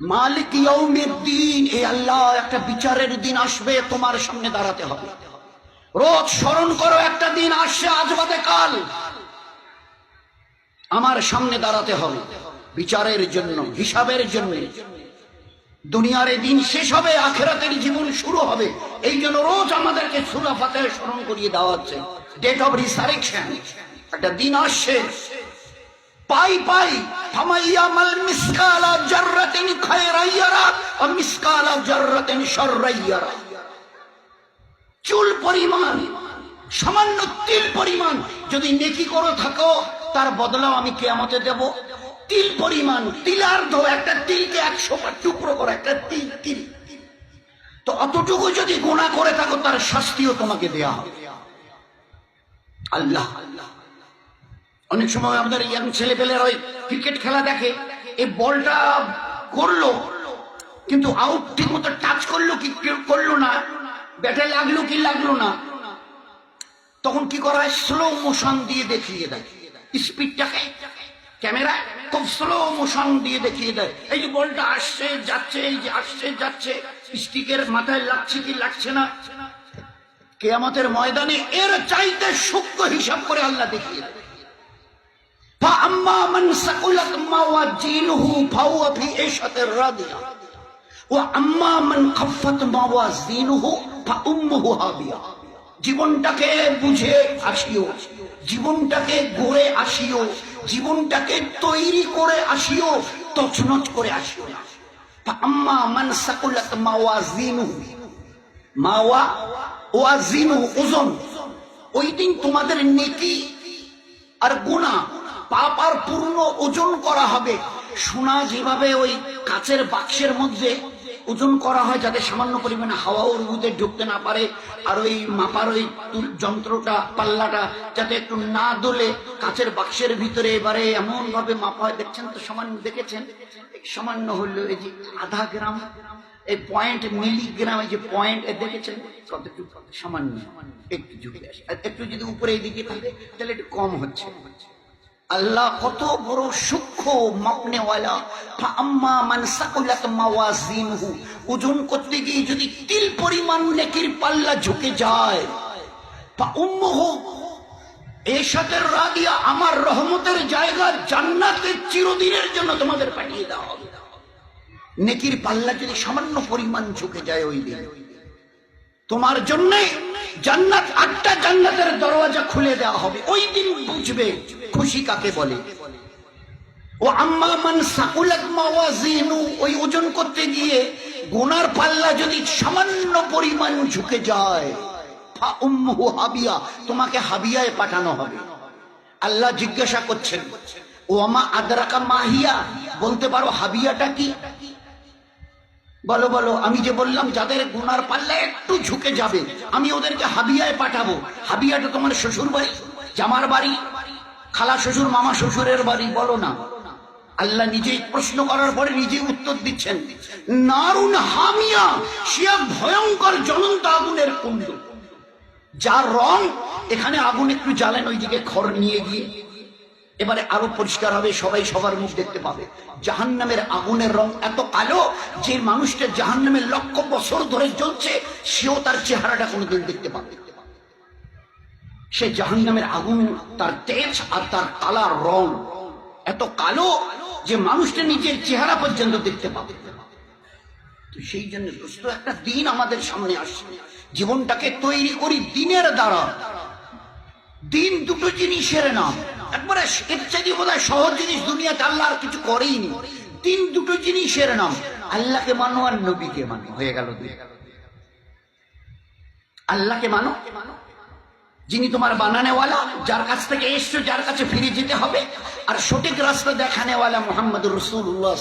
মালিক দিন এ আল্লাহ, একটা বিচারের দিন আসবে, তোমার সামনে দাঁড়াতে হবে। রোজ স্মরণ করো, একটা দিন আসছে, আজ বাদে কাল। আমার সামনে দাঁড়াতে হবে, বিচারের জন্য, হিসাবের জন্য। দুনিয়ার দিন শেষ হবে, আখেরাতের জীবন শুরু হবে। এই জন্য রোজ আমাদেরকে সুরা ফাতে স্মরণ করিয়ে দেওয়া হচ্ছে। ডেট অফ রিসারেকশন একটা দিন আসছে। পাই পাই ফামাইয়ামাল মিসকালা জাররাতিন খায়রাইয়ারা ও মিসকালা জাররাতিন শাররাইয়ারা। চুল পরিমাণ, সামান্য তিল পরিমাণ যদি নেকি করে থাকো, তার বদলাও আমি কেয়ামতে দেব। তিল পরিমাণ, তিলার্ধ, একটা তিলকে একশো টুকরো করে একটা তিল তিল। তো অতটুকু যদি গোনা করে থাকো, তার শাস্তিও তোমাকে দেয়া হবে। আল্লাহ আল্লাহ অনেক সময় আমাদের ইয়াং ছেলে পেলের ওই ক্রিকেট খেলা দেখে, এই বলটা করল, কিন্তু আউট ঠিক মতো টাচ করল কি করল না, ব্যাটে লাগল কি লাগল না, তখন কি করা হয়? স্লো মোশন দিয়ে দেখিয়ে দেয়। স্পিডটাকে ক্যামেরা খুব স্লো মোশন দিয়ে দেখিয়ে দেয়। এই যে বলটা আসছে, যাচ্ছে, এই যে আসছে, যাচ্ছে স্টিকের মাথায় লাগছে কি লাগছে না, কেয়ামতের ময়দানে এর চাইতে সূক্ষ্ম হিসাব করে আল্লাহ দেখিয়ে দেয়। فأما من ثقلت موازينه فهو في عيشة راضية وأما من خفت موازينه فأمه هاوية জীবনটাকে বুঝে আসিও জীবনটাকে গড়ে আসিও জীবনটাকে তৈরি করে আসিও তছনছ করে আসিও না আম্মা মান সাকুলাত মাওয়াজিনুহু মাওয়া ওয়াজিনু ওজন ওই দিন তোমাদের নেকি আর গুণা পাপ আর পূর্ণ ওজন করা হবে। সোনা যেভাবে ওই কাচের বাক্সের মধ্যে ওজন করা হয়, যাতে সামান্য পরিমাণে হাওয়া ওর মধ্যে ঢুকতে না পারে, আর ওই মাপার ওই যন্ত্রটা, পাল্লাটা, যাতে একটু না দোলে কাচের বাক্সের ভিতরে এবারে এমন ভাবে মাপা হয়। দেখছেন তো, সামান্য দেখেছেন? সামান্য হলো এই যে আধা গ্রাম, এই পয়েন্ট মিলিগ্রাম এই যে পয়েন্ট দেখেছেন? কতটুকু? সামান্য, একটু ঝুঁকে আসে। একটু যদি উপরে এদিকে থাকে, তাহলে একটু কম হচ্ছে। আল্লাহ কত বড় সূক্ষ্ম মাপনেওয়ালা। আম্মা মান সাকুলাত মাওয়াজিনহু। ওজন করতে গিয়ে যদি তিল পরিমাণ নেকির পাল্লা ঝুঁকে যায়, ফা উম্মুহু আমার রহমতের জায়গা জান্নাতের চিরদিনের জন্য তোমাদের পাঠিয়ে দেওয়া হবে নেকির পাল্লা যদি সামান্য পরিমাণ ঝুঁকে যায় ওই দিন, তোমার জন্য জান্নাত আটটা জান্নাতের দরওয়াজা খুলে দেওয়া হবে। ওই দিন বুঝবে খুশি কাকে বলে? ও আম্মা মান সাকুলাত মাওয়াজিনু, ওই ওজন করতে গিয়ে গুনার পাল্লা যদি সামান্য পরিমাণ ঝুঁকে যায়, ফা উম্মুহু হাবিয়া, তোমাকে হাবিয়ায় পাঠানো হবে। আল্লাহ জিজ্ঞাসা করছেন, ও আমা আদরাকা মাহিয়া বলতে পারো হাবিয়াটা কি? বলো বলো, আমি যে বললাম যাদের গুনার পাল্লা একটু ঝুঁকে যাবে, আমি ওদেরকে হাবিয়ায় পাঠাবো। হাবিয়াটা তোমার শ্বশুর বাড়ি জামার বাড়ি খালা শ্বশুর, মামা শ্বশুরের বাড়ি, বলো না। আল্লাহ নিজেই প্রশ্ন করার পরে নিজেই উত্তর দিচ্ছেন। নারুন হামিয়া এক ভয়ঙ্কর জ্বলন্ত আগুনের কুণ্ড। যার রং, এখানে আগুন একটু জ্বালেন, ওইদিকে খড় নিয়ে গিয়ে। এবারে আরও পরিষ্কার হবে, সবাই সবার মুখ দেখতে পাবে। জাহান নামের আগুনের রং এত কালো যে মানুষটা জাহান নামের লক্ষ বছর ধরে জ্বলছে, সেও তার চেহারাটা কোনোদিন দেখতে পাবে সে জাহান নামের আগুন, তার তেজ আর তার কালার রং। এত কালো যে মানুষটা নিজের চেহারা পর্যন্ত দেখতে পাবে। সেই জন্য দোস্ত, একটা দিন আমাদের সামনে আসছে। জীবনটাকে তৈরি করি দিনের দ্বারা। দিন দুটো জিনিসের নাম। একবারে এর চাইতে বোধ হয় সহজ জিনিস দুনিয়াতে আল্লাহ আর কিছু করেইনি। দিন দুটো জিনিসের নাম। আল্লাহকে মানো আর নবীকে মানো। হয়ে গেল আল্লাহকে মানো যিনি তোমার বানানেওয়ালা, যার কাছ থেকে এসছো, যার কাছে ফিরে যেতে হবে। আর সঠিক রাস্তা দেখানেওয়ালা মোহাম্মদ রসুল্লাহ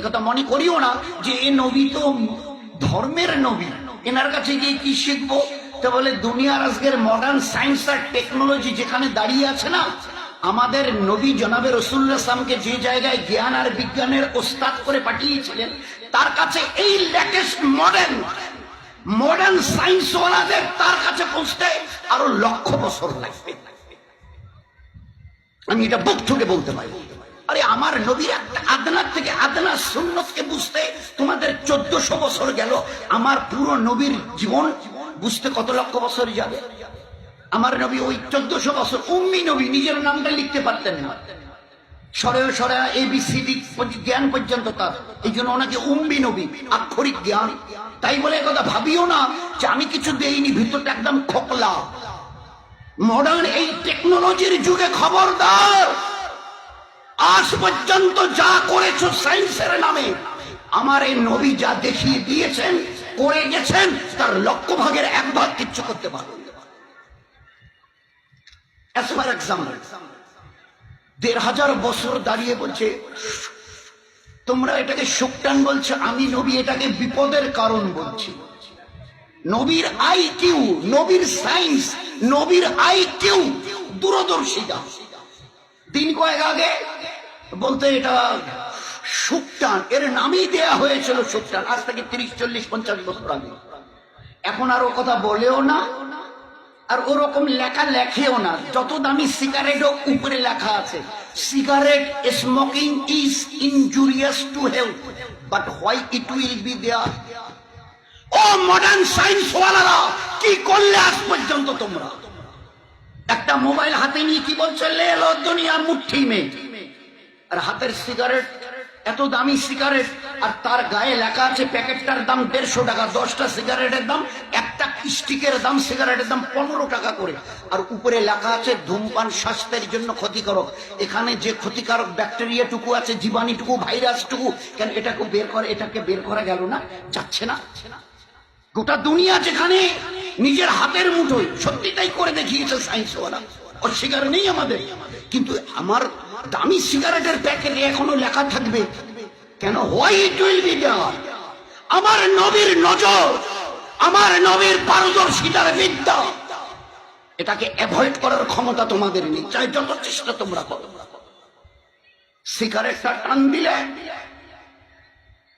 একথা মনে করিও না যে এ নবী তো ধর্মের নবী। এনার কাছে গিয়ে কি শিখব? তো বলে, দুনিয়ার আজকের মডার্ন সায়েন্স আর টেকনোলজি যেখানে দাঁড়িয়ে আছে না, আমাদের নবী জনাবে রসুল্লাহামকে যে জায়গায় জ্ঞান আর বিজ্ঞানের ওস্তাদ করে পাঠিয়েছিলেন, তার কাছে এই লেটেস্ট মডার্ন মডার্ন সায়েন্স ওয়ালাদের তার কাছে পৌঁছতে আরও লক্ষ বছর লাগবে। আমি এটা বুক থেকে বলতে পারি। আরে আমার নবীর আদনার থেকে আদনা আর সুন্নতকে বুঝতে তোমাদের চোদ্দশো বছর গেল। আমার পুরো নবীর জীবন বুঝতে কত লক্ষ বছর যাবে? আমার নবী ওই চোদ্দশো বছর, উম্মি নবী নিজের নামটা লিখতে পারতেন না। সরে সরে এবিসিডি জ্ঞান পর্যন্ত তার। এই জন্য ওনাকে উম্বি নবী আক্ষরিক জ্ঞান। তাই বলে কথা ভাবিও না যে আমি কিছু দেইনি ভিতরটা একদম খোকলা। মডার্ন এই টেকনোলজির যুগে খবরদার। আজ পর্যন্ত যা করেছ সায়েন্সের নামে আমার এই নবী যা দেখিয়ে দিয়েছেন করে গেছেন তার লক্ষ ভাগের এক ভাগ কিচ্ছু করতে পারবেন for example, দেড় হাজার বছর দাঁড়িয়ে বলছে, তোমরা এটাকে সুকটান বলছো, আমি নবী এটাকে বিপদের কারণ বলছি। নবীর আই কিউ নবীর সায়েন্স নবীর আই কিউ দূরদর্শিতা। দিন কয়েক আগে বলতে এটা সুকটান, এর নামই দেয়া হয়েছিল সুকটান, আজ থেকে তিরিশ, চল্লিশ, পঞ্চাশ বছর আগে। এখন আর ও কথা বলেও না। আর ওরকম লেখা লেখেও না। যত দামি সিগারেটও উপরে লেখা আছে cigarette smoking is injurious to health but why it will be there O modern science ওয়ালারা, কি করলে আজ পর্যন্ত তোমরা? একটা মোবাইল হাতে নিয়ে কি বলছে, লে লো দুনিয়া মুঠি মে। আর হাতের সিগারেট এত দামি সিগারেট আর তার গায়ে লেখা আছে, প্যাকেটটার দাম দেড়শো টাকা, দশটা সিগারেটের দাম একটা স্টিকের দাম সিগারেটের দাম পনেরো টাকা করে। আর উপরে লেখা আছে, ধূমপান স্বাস্থ্যের জন্য ক্ষতিকারক। এখানে যে ক্ষতিকারক ব্যাকটেরিয়াটুকু আছে, জীবাণুটুকু, ভাইরাসটুকু, কেন এটাকে বের করে, এটাকে বের করা গেল না? যাচ্ছে না। গোটা দুনিয়া যেখানে নিজের হাতের মুঠোয়, সত্যি তাই করে দেখিয়েছে সায়েন্স ওয়ালা অস্বীকার নেই আমাদের। কিন্তু আমার দামি সিগারেটের প্যাকেটে এখনও লেখা থাকবে, কেন হোয়াইট উইল বি আমার নবীর নজর আমার নবীর পারদর্শিতার বিদ্যা। এটাকে অ্যাভয়েড করার ক্ষমতা তোমাদের নেই। চাই যত চেষ্টা তোমরা করো। সিগারেটটা টান দিলে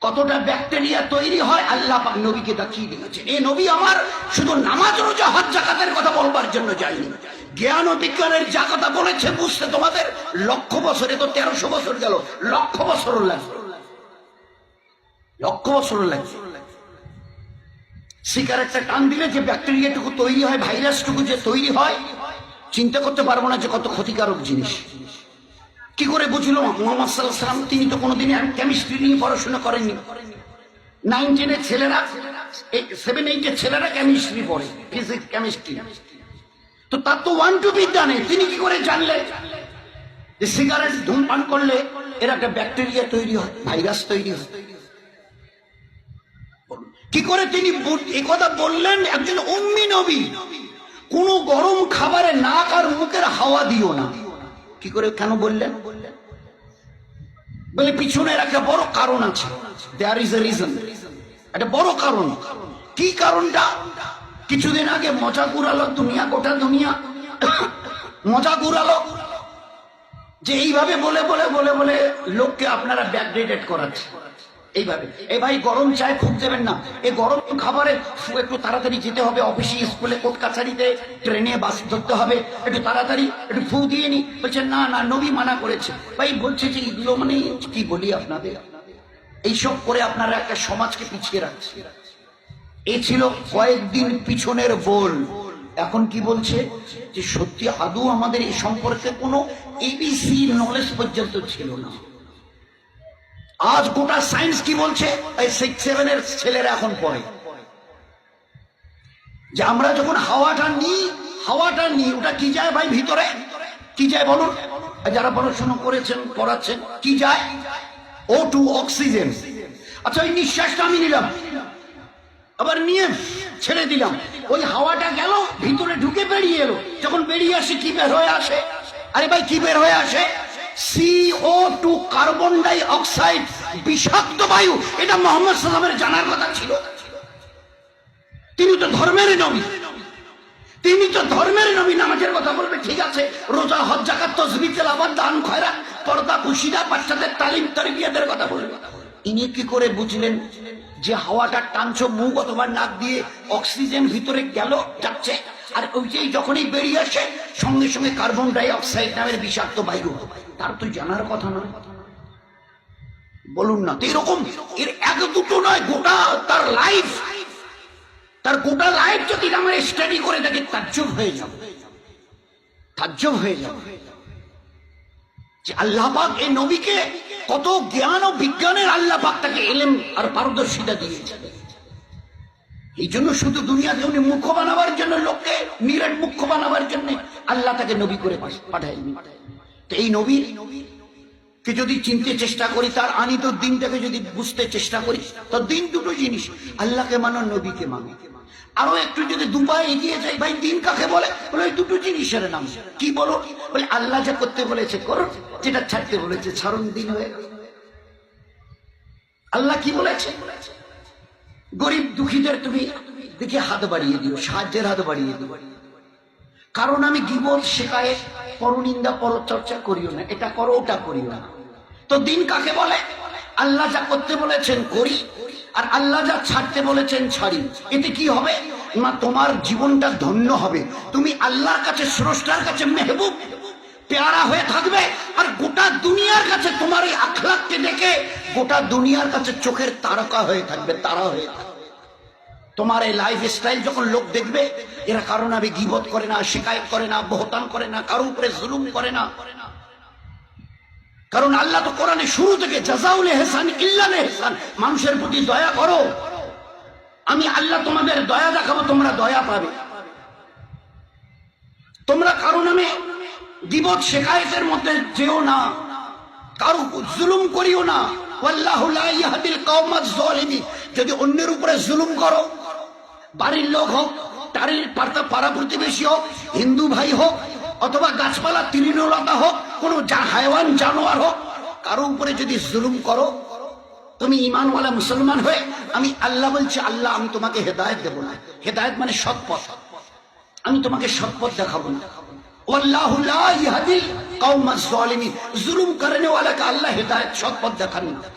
কতটা ব্যাকটেরিয়া তৈরি হয় আল্লাহ নবীকে দেখিয়ে দিয়েছে এই নবী আমার শুধু নামাজ, রোজা, হজ, জাকাতের কথা বলবার জন্য যায়নি। জ্ঞান ও বিজ্ঞানের যা কথা বলেছে বুঝতে তোমাদের লক্ষ বছরে তো তেরোশো বছর গেল, লক্ষ বছর লাগবে। লক্ষ বছর লাগবে। সিগারেটটা টান দিলে যে ব্যাকটেরিয়াটুকু তৈরি হয়, ভাইরাসটুকু যে তৈরি হয়, চিন্তা করতে পারব না যে কত ক্ষতিকারক জিনিস। কি করে বুঝলো? মোহাম্মদ সাল্লাহ সাল্লাম তিনি তো কোনোদিন কেমিস্ট্রি নিয়ে পড়াশোনা করেননি। নাইন টেনের ছেলেরা সেভেন এইটের ছেলেরা কেমিস্ট্রি পড়ে ফিজিক্স কেমিস্ট্রি তো তার তো ওয়ান টু বিদ্যা নেই, তিনি কি করে জানলেন যে সিগারেট ধূমপান করলে এর একটা ব্যাকটেরিয়া তৈরি হয়, ভাইরাস তৈরি হয়। কি করে তিনি কথা বললেন? একজন উম্মি নবী। কোন গরম খাবারে নাক আর মুখের হাওয়া দিও না। কি করে কেন বললেন? বলে পিছনের একটা বড় কারণ আছে। দেয়ার ইজ এ রিজন একটা বড় কারণ। কি কারণটা? কিছুদিন আগে মজা ঘুরালো দুনিয়া, গোটা দুনিয়া। মজা ঘুরালো যে এইভাবে বলে বলে বলে বলে লোককে আপনারা ব্যাকডেটেড করাচ্ছে। এইভাবে। এ ভাই, গরম চায় খুব দেবেন না। এ গরম খাবারে একটু তাড়াতাড়ি যেতে হবে, অফিসে, স্কুলে, কোর্ট কাছারিতে, ট্রেনে বাস ধরতে হবে। একটু তাড়াতাড়ি একটু ফু দিয়ে নি। বলছে, না না, নবী মানা করেছে। ভাই, বলছে যে, এগুলো মানে কি বলি আপনাদের? এইসব করে আপনারা একটা সমাজকে পিছিয়ে রাখছে এ ছিল কয়েকদিন পিছনের বল। এখন কি বলছে? যে, সত্যি আদৌ আমাদের এই সম্পর্কে কোনো এবিসি নলেজ পর্যন্ত ছিল না। আজ গোটা সায়েন্স কি বলছে? এই সিক্স সেভেনের ছেলেরা এখন পড়ে। যে আমরা যখন হাওয়াটা নিই হাওয়াটা নিই, ওটা কি যায় ভাই ভিতরে? কি যায় বলুন? যারা পড়াশোনা করেছেন, পড়াচ্ছেন, কি যায়? ও টু অক্সিজেন আচ্ছা ওই নিঃশ্বাসটা আমি নিলাম। আবার নিয়ে ছেড়ে দিলাম। ওই হাওয়াটা গেল, ভিতরে ঢুকে বেরিয়ে এলো। যখন বেরিয়ে আসে, কি বের হয়ে আসে? আরে ভাই, কি বের হয়ে আসে? CO two carbon die oxide বিষাক্ত বায়ু, এটা মোহাম্মদ সাল্লামের জানার কথা ছিল। তিনি তো ধর্মের নবী। তিনি তো ধর্মের নবী, নামাজের কথা বলবে, ঠিক আছে। রোজা, হজ জাকাত তসবি তেলাবাদ দান, খয়রা, পর্দা, খুশিদা, বাচ্চাদের তালিম, তরবিয়াদের কথা বলবে। ইনি কি করে বুঝলেন যে হাওয়াটা টানছ, মুখ অথবা নাক দিয়ে, অক্সিজেন ভিতরে গেল, যাচ্ছে? আর ওই যে যখনই বেরিয়ে আসে, সঙ্গে সঙ্গে কার্বন ডাই অক্সাইড নামের বিষাক্ত বায়ু, তার তো জানার কথা নয়। বলুন না, তো এরকম, এর এক দুটো নয়, গোটা তার লাইফ তার গোটা লাইফ যদি আমরা স্টাডি করে দেখে, তাজ্জব হয়ে যাবে। তাজ্জব হয়ে যাবে। যে আল্লাহবাক এই নবীকে কত জ্ঞান ও বিজ্ঞানের আল্লাহ পাক তাকে এলেম আর পারদর্শিতা দিয়েছে এই জন্য শুধু দুনিয়াতে উনি মুখ্য বানাবার জন্য লোককে নিরেট মুখ্য বানাবার জন্য আল্লাহ তাকে নবী করে পাঠায়নি তো এই নবীর কে যদি চিনতে চেষ্টা করি, তার আনিত দিনটাকে যদি বুঝতে চেষ্টা করি, তো দিন দুটো জিনিস, আল্লাহকে মানো, নবীকে মানো। আরও একটু যদি দুপায় এগিয়ে যাই, ভাই, দিন কাকে বলে? বলে ওই দুটো জিনিসের নাম। কি বলো? বলে আল্লাহ যা করতে বলেছে, করো। যেটা ছাড়তে বলেছে, ছাড়ুন দিন হয়ে আল্লাহ কি বলেছে বলেছে? গরিব দুঃখীদের তুমি দেখে হাত বাড়িয়ে দিও, সাহায্যের হাত বাড়িয়ে দিও। কারণ আমি গিবত শেখায়, পরনিন্দা, পরচর্চা করিও না। এটা করো, ওটা করিও না। তো দিন কাকে বলে? আল্লাহ যা করতে বলেছেন করি, আর আল্লাহ যা ছাড়তে বলেছেন ছাড়ি। এতে কি হবে? না তোমার জীবনটা ধন্য হবে। তুমি আল্লাহর কাছে, স্রষ্টার কাছে মেহবুব। পেয়ারা হয়ে থাকবে আর গোটা দুনিয়ার কাছে তোমার এই আখলাককে দেখে গোটা দুনিয়ার কাছে চোখের তারকা হয়ে থাকবে, তারা হয়ে থাকবে। তোমার এই লাইফ স্টাইল যখন লোক দেখবে, এরা কারও নামে গিবত করে না, শিকায়ত করে না বহতান করে না, কারও উপরে জুলুম করে না। কারণ আল্লাহ তো কোরআনে শুরু থেকে জাজাউল হেসান ইল্লাল হেসান মানুষের প্রতি দয়া করো। আমি আল্লাহ তোমাদের দয়া দেখাবো, তোমরা দয়া পাবে। তোমরা কারও নামে গিবত শেখায়তের মধ্যে যেও না। কারও জুলুম করিও না। যদি অন্যের উপরে জুলুম করো, বাড়ির লোক হোক পার্তা পাড়া প্রতিবেশী হোক, হিন্দু ভাই হোক, অথবা গাছপালা, তৃণলতা হোক, কোনো হায়ওয়ান, জানোয়ার হোক, কারও উপরে যদি জুলুম করো, তুমি ইমানওয়ালা মুসলমান হয়ে, আমি আল্লাহ বলছি, আল্লাহ, আমি তোমাকে হেদায়েত দেবো না। হেদায়েত মানে সৎ পথ আমি তোমাকে সৎপথ দেখাবো না। জুলুম করনে ওয়ালাকে আল্লাহ হেদায়েত সৎপথ দেখান। না